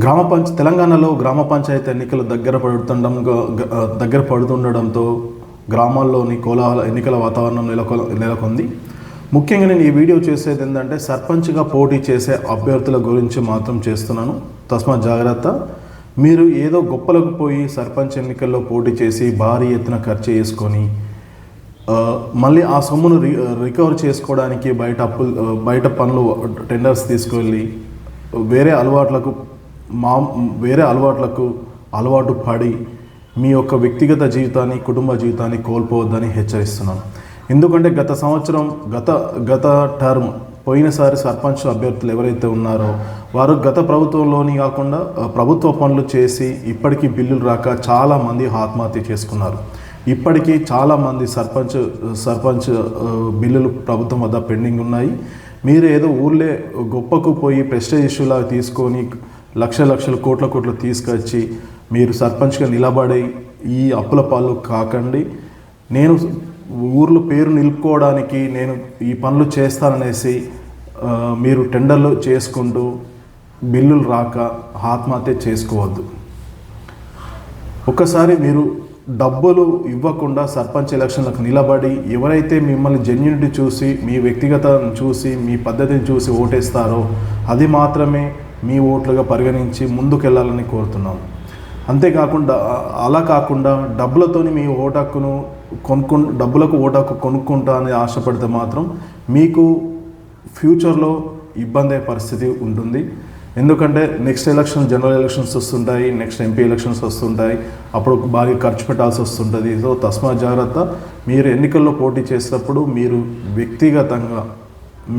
గ్రామ పంచ తెలంగాణలో గ్రామ పంచాయతీ ఎన్నికలు దగ్గర పడుతుండడం దగ్గర పడుతుండడంతో గ్రామాల్లోని కోలాహల ఎన్నికల వాతావరణం నెలకొ నెలకొంది. ముఖ్యంగా నేను ఈ వీడియో చేసేది ఏంటంటే సర్పంచ్గా పోటీ చేసే అభ్యర్థుల గురించి మాత్రం చేస్తున్నాను. తస్మా జాగ్రత్త. మీరు ఏదో గొప్పలకు పోయి సర్పంచ్ ఎన్నికల్లో పోటీ చేసి భారీ ఎత్తున ఖర్చు చేసుకొని మళ్ళీ ఆ సొమ్మును రి రికవర్ చేసుకోవడానికి బయట అప్పులు బయట పనులు టెండర్స్ తీసుకెళ్ళి వేరే అలవాట్లకు మా వేరే అలవాట్లకు అలవాటు పడి మీ యొక్క వ్యక్తిగత జీవితాన్ని కుటుంబ జీవితాన్ని కోల్పోవద్దని హెచ్చరిస్తున్నాను ఎందుకంటే గత సంవత్సరం గత గత టర్మ్ పోయినసారి సర్పంచ్ అభ్యర్థులు ఎవరైతే ఉన్నారో వారు గత ప్రభుత్వంలోని కాకుండా ప్రభుత్వ పనులు చేసి ఇప్పటికీ బిల్లులు రాక చాలామంది ఆత్మహత్య చేసుకున్నారు. ఇప్పటికీ చాలామంది సర్పంచ్ సర్పంచ్ బిల్లులు ప్రభుత్వం వద్ద పెండింగ్ ఉన్నాయి. మీరు ఏదో ఊర్లే గొప్పకు పోయి ప్రెస్టేజ్ ఇష్యూలాగా తీసుకొని లక్ష లక్షల కోట్ల కోట్లు తీసుకొచ్చి మీరు సర్పంచ్గా నిలబడి ఈ అప్పుల పాలు కాకండి. నేను ఊర్లో పేరు నిలుపుకోవడానికి నేను ఈ పనులు చేస్తాననేసి మీరు టెండర్లు చేసుకుంటూ బిల్లులు రాక ఆత్మహత్య చేసుకోవద్దు. ఒకసారి మీరు డబ్బులు ఇవ్వకుండా సర్పంచ్ ఎలక్షన్లకు నిలబడి ఎవరైతే మిమ్మల్ని జెన్యునిటీ చూసి మీ వ్యక్తిగతను చూసి మీ పద్ధతిని చూసి ఓటేస్తారో అది మాత్రమే మీ ఓట్లుగా పరిగణించి ముందుకెళ్ళాలని కోరుతున్నాం. అంతేకాకుండా అలా కాకుండా డబ్బులతోని మీ ఓటాకును కొనుక్కు డబ్బులకు ఓటాకు కొనుక్కుంటా అని ఆశపడితే మాత్రం మీకు ఫ్యూచర్లో ఇబ్బంది అయ్యే పరిస్థితి ఉంటుంది. ఎందుకంటే నెక్స్ట్ ఎలక్షన్ జనరల్ ఎలక్షన్స్ వస్తుంటాయి నెక్స్ట్ ఎంపీ ఎలక్షన్స్ వస్తుంటాయి అప్పుడు బాగా ఖర్చు పెట్టాల్సి వస్తుంటుంది. సో తస్మా జాగ్రత్త. మీరు ఎన్నికల్లో పోటీ చేసినప్పుడు మీరు వ్యక్తిగతంగా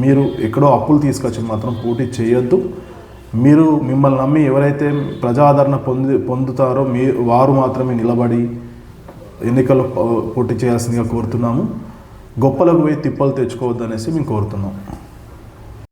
మీరు ఎక్కడో అప్పులు తీసుకొచ్చి మాత్రం పోటీ చేయొద్దు. మీరు మిమ్మల్ని నమ్మి ఎవరైతే ప్రజాదరణ పొంది పొందుతారో మీ వారు మాత్రమే నిలబడి ఎన్నికల్లో పోటీ చేయాల్సిందిగా కోరుతున్నాము. గొప్పలకు పోయి తిప్పలు తెచ్చుకోవద్దనేసి మేము కోరుతున్నాం.